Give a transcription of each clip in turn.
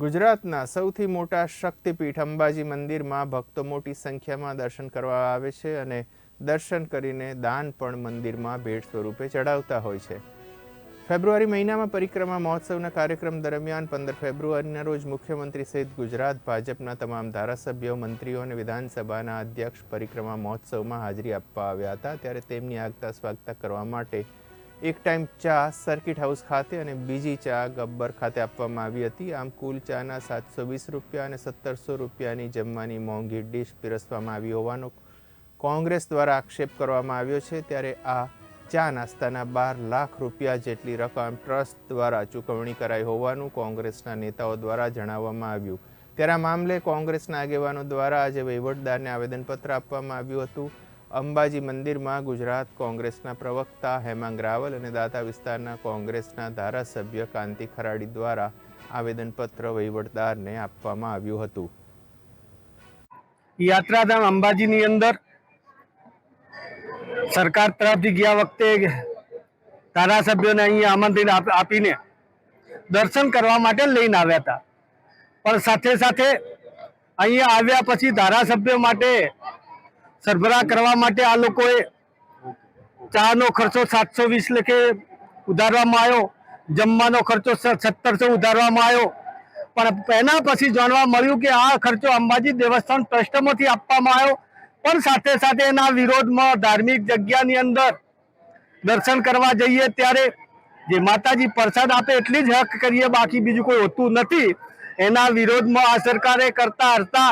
ગુજરાતના સૌથી મોટા શક્તિપીઠ અંબાજી મંદિરમાં ભક્તો મોટી સંખ્યામાં દર્શન કરવા આવે છે અને દર્શન કરીને દાન પણ મંદિરમાં ભેટ સ્વરૂપે ચડાવતા હોય છે. ફેબ્રુઆરી મહિનામાં પરિક્રમા મહોત્સવના કાર્યક્રમ દરમિયાન પંદર ફેબ્રુઆરીના રોજ મુખ્યમંત્રી સહિત ગુજરાત ભાજપના તમામ ધારાસભ્યો, મંત્રીઓ અને વિધાનસભાના અધ્યક્ષ પરિક્રમા મહોત્સવમાં હાજરી આપવા આવ્યા હતા. ત્યારે તેમની આગતા સ્વાગતા કરવા માટે એક ટાઈમ ચા સર્કિટ હાઉસ ખાતે અને બીજી ચા ગબ્બર ખાતે આપવામાં આવી હતી. આમ કુલ ચાના સાતસો વીસ રૂપિયા અને સત્તરસો રૂપિયાની જમવાની મોંઘી ડીશ પીરસવામાં આવી હોવાનો કોંગ્રેસ દ્વારા આક્ષેપ કરવામાં આવ્યો છે. ત્યારે આ ચા નાસ્તાના બાર લાખ રૂપિયા જેટલી રકમ ટ્રસ્ટ દ્વારા ચૂકવણી કરાઈ હોવાનું કોંગ્રેસના નેતાઓ દ્વારા જણાવવામાં આવ્યું. ત્યારે આ મામલે કોંગ્રેસના આગેવાનો દ્વારા આજે વહીવટદારને આવેદનપત્ર આપવામાં આવ્યું હતું. અંબાજી મંદિરમાં ગુજરાત કોંગ્રેસના પ્રવક્તા હેમાંગ રાવલ અને દાતા વિસ્તારના કોંગ્રેસના ધારાસભ્ય કાંતિ ખરાડી દ્વારા આવેદનપત્ર વહીવટદારને આપવામાં આવ્યું હતું. યાત્રાધામ અંબાજીની અંદર સરકાર તરફથી ગયા વખતે ધારાસભ્યોને અહીંયા આમંત્રણ આપીને દર્શન કરવા માટે લઈને આવ્યા હતા. પણ સાથે સાથે અહીંયા આવ્યા પછી ધારાસભ્યો માટે સરભરા કરવા માટે આ લોકોએ ચાનો ખર્ચો સાતસો વીસ લેખે ઉધારવામાં આવ્યો. જમવાનો ખર્ચો સત્તરસો ઉધારવામાં આવ્યો. પણ એના પછી જાણવા મળ્યું કે આ ખર્ચો અંબાજી દેવસ્થાન ટ્રસ્ટમાંથી આપવામાં આવ્યો. પણ સાથે સાથે એના વિરોધમાં ધાર્મિક જગ્યાની અંદર દર્શન કરવા જઈએ ત્યારે જે માતાજી પ્રસાદ આપે એટલી જ હક કરીએ, બાકી બીજું કોઈ હોતું નથી. એના વિરોધમાં આ સરકારે કરતા હરતા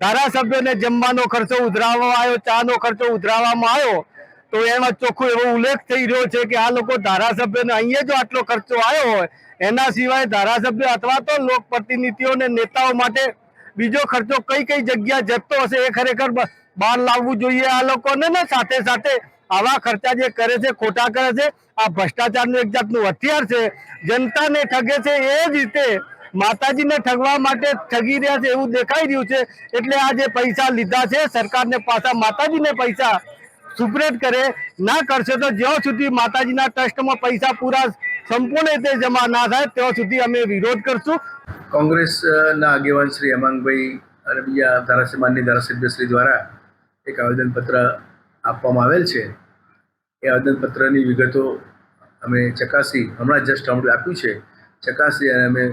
ધારાસભ્યોને જમવાનો ખર્ચો ઉધરાવવામાં આવ્યો, ચાનો ખર્ચો ઉધરાવવામાં આવ્યો, તો એમાં ચોખ્ખો એવો ઉલ્લેખ થઈ રહ્યો છે કે આ લોકો ધારાસભ્યને અહીંયા જો આટલો ખર્ચો આવ્યો હોય, એના સિવાય ધારાસભ્ય અથવા તો લોકપ્રતિનિધિઓ અને નેતાઓ માટે બીજો ખર્ચો કઈ કઈ જગ્યા જતો હશે એ ખરેખર બહાર લાવવું જોઈએ આ લોકોને ને સાથે સાથે આવા ખર્ચા જે કરે છે, ખોટા કરે છે, આ ભ્રષ્ટાચારનું એક જાતનું હથિયાર છે, જનતાને ઠગે છે એ જ રીતે માતાજીને ઠગવા માટે ઠગી રહ્યા છે એવું દેખાઈ રહ્યું છે. એટલે આ જે પૈસા લીધા છે, સરકારને પાછા માતાજીને પૈસા સુપરેટ કરે, ના કરશે તો જ્યાં સુધી માતાજીના ટ્રસ્ટમાં પૈસા પૂરા સંપૂર્ણ રીતે જમા ના થાય, ત્યાં સુધી અમે વિરોધ કરશું. કોંગ્રેસના આગેવાન શ્રી હેમાંગભાઈ અને બીજા ધારાસભ્ય, માન્ય ધારાસભ્યશ્રી દ્વારા એક આવેદનપત્ર આપવામાં આવેલ છે. એ આવેદનપત્રની વિગતો અમે ચકાસી, હમણાં જસ્ટ હમણાં આપ્યું છે. ચકાસી અને અમે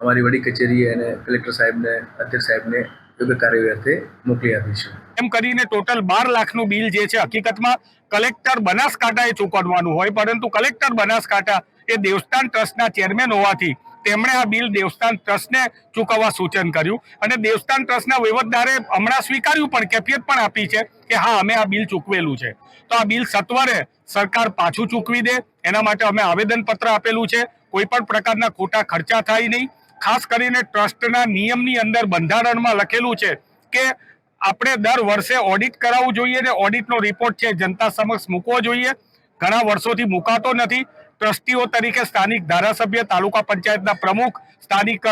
અમારી વડી કચેરી અને કલેક્ટર સાહેબને, અધ્યક્ષ સાહેબને યોગ્ય કાર્યવાહી અર્થે મોકલી આપીશું એમ કરીને ટોટલ બાર લાખનું બિલ જે છે, હકીકતમાં કલેક્ટર બનાસકાંઠાએ ચૂકવવાનું હોય, પરંતુ કલેક્ટર બનાસકાંઠા એ દેવસ્થાન ટ્રસ્ટના ચેરમેન હોવાથી તેમણે આ બિલ દેવસ્થાન ટ્રસ્ટને ચૂકવવા સૂચન કર્યું અને દેવસ્થાન ટ્રસ્ટના વહીવટદારે હમણાં સ્વીકાર્યું પણ, કેફિયત પણ આપી છે કે હા, અમે આ બિલ ચૂકવેલું છે. તો આ બિલ સત્વરે સરકાર પાછું ચૂકવી દે, એના માટે અમે આવેદનપત્ર આપેલું છે. કોઈ પણ પ્રકારના ખોટા ખર્ચા થાય નહીં. ખાસ કરીને ટ્રસ્ટના નિયમની અંદર બંધારણમાં લખેલું છે કે આપણે દર વર્ષે ઓડિટ કરાવવું જોઈએ ને ઓડિટનો રિપોર્ટ છે જનતા સમક્ષ મૂકવો જોઈએ. ઘણા વર્ષોથી મુકાતો નથી. ટ્રસ્ટીઓ તરીકે સ્થાનિક ધારાસભ્ય, તાલુકા પંચાયતના પ્રમુખ, સ્થાનિક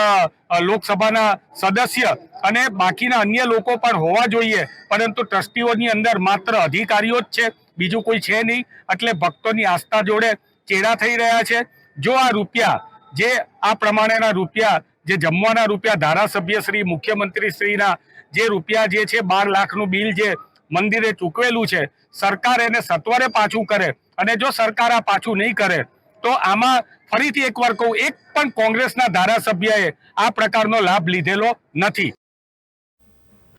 લોકસભાના સદસ્ય અને બાકીના અન્ય લોકો પણ હોવા જોઈએ. પરંતુ ટ્રસ્ટીઓની અંદર માત્ર અધિકારીઓ જ છે. બીજું કોઈ છે નહીં. એટલે ભક્તોની આસ્થા જોડે ચેડા થઈ રહ્યા છે. જો આ રૂપિયા જે આ પ્રમાણેના રૂપિયા, જે જમવાના રૂપિયા ધારાસભ્ય શ્રી, મુખ્યમંત્રી શ્રીના જે રૂપિયા જે છે, બાર લાખનું બિલ જે મંદિરે ચૂકવેલું છે, સરકાર એને સત્વરે પાછું કરે અને જો સરકાર આ પાછું નહીં કરે, તો આમાં ફરીથી એકવાર કહું, એક પણ કોંગ્રેસના ધારાસભ્યએ આ પ્રકારનો લાભ લીધેલો નથી.